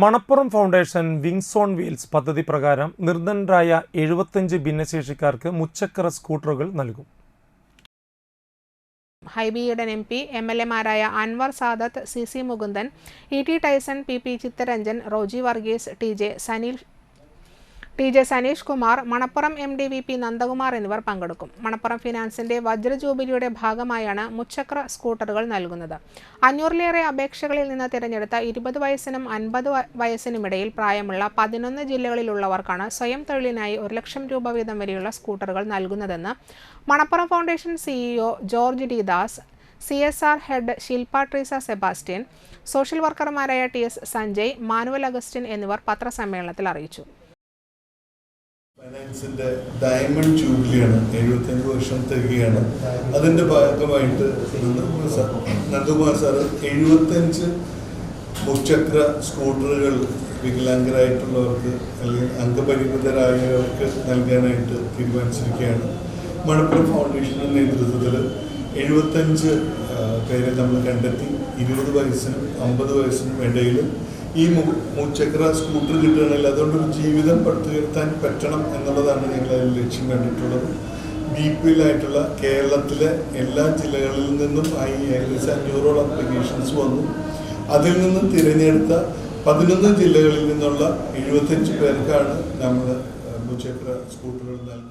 Manappuram foundation wings on wheels പദ്ധതി പ്രകാരം നിർദ്ധനരായ എഴുപത്തഞ്ച് ഭിന്നശേഷിക്കാർക്ക് മുച്ചക്ര സ്കൂട്ടറുകൾ നൽകും. ഹൈബിയുടെ M P M L എമാരായ Anwar Sadath C C Mukundan E T Tyson P P Chittaranjan Roji Varghese T J Sanil T J Saneesh Kumar Manappuram M D V P Nandakumar എന്നിവർ പങ്കെടുക്കും. മണപ്പുറം ഫിനാൻസിന്റെ വജ്ര ജൂബിലിയുടെ ഭാഗമായാണ് മുച്ചക്ര സ്കൂട്ടറുകൾ നൽകുന്നത്. അഞ്ഞൂറിലേറെ അപേക്ഷകളിൽ നിന്ന് തിരഞ്ഞെടുത്ത ഇരുപത് വയസ്സിനും അൻപത് വയസ്സിനുമിടയിൽ പ്രായമുള്ള പതിനൊന്ന് ജില്ലകളിലുള്ളവർക്കാണ് സ്വയം തൊഴിലിനായി ഒരു ലക്ഷം രൂപ വീതം വരെയുള്ള സ്കൂട്ടറുകൾ നൽകുന്നതെന്ന് Manappuram foundation CEO George D Das C S R head Shilpa Treesa Sebastian social വർക്കർമാരായ T S Sanjay manual Augustine എന്നിവർ പത്രസമ്മേളനത്തിൽ അറിയിച്ചു. ഫൈനാൻസിന്റെ ഡയമണ്ട് ജൂബിലിയാണ് എഴുപത്തഞ്ച് വർഷം തികയാണ്. അതിന്റെ ഭാഗമായിട്ട് നന്ദകുമാർ സാർ എഴുപത്തഞ്ച് മുച്ചക്ര സ്കൂട്ടറുകൾ വികലാംഗരായിട്ടുള്ളവർക്ക് അല്ലെങ്കിൽ അംഗപരിമിതരായവർക്ക് നൽകാനായിട്ട് തീരുമാനിച്ചിരിക്കുകയാണ്. മണപ്പുറം ഫൗണ്ടേഷന്റെ നേതൃത്വത്തിൽ എഴുപത്തഞ്ച് പേരെ നമ്മൾ കണ്ടെത്തി. ഇരുപത് വയസ്സിനും അമ്പത് വയസ്സിനും ഇടയിൽ ഈ മുച്ചക്ര സ്കൂട്ടർ കിട്ടുകയാണെങ്കിൽ അതുകൊണ്ട് ഒരു ജീവിതം പടുത്തുയർത്താൻ പറ്റണം എന്നുള്ളതാണ് ഞങ്ങൾ അതിൽ ലക്ഷ്യം കണ്ടിട്ടുള്ളത്. ബി പി എല്ലായിട്ടുള്ള കേരളത്തിലെ എല്ലാ ജില്ലകളിൽ നിന്നും ആയി ഏകദേശം അഞ്ഞൂറോളം അപ്ലിക്കേഷൻസ് വന്നു. അതിൽ നിന്നും തിരഞ്ഞെടുത്ത പതിനൊന്ന് ജില്ലകളിൽ നിന്നുള്ള എഴുപത്തഞ്ച് പേർക്കാണ് നമ്മൾ മുച്ചക്ര സ്കൂട്ടറുകൾ നൽകുന്നത്.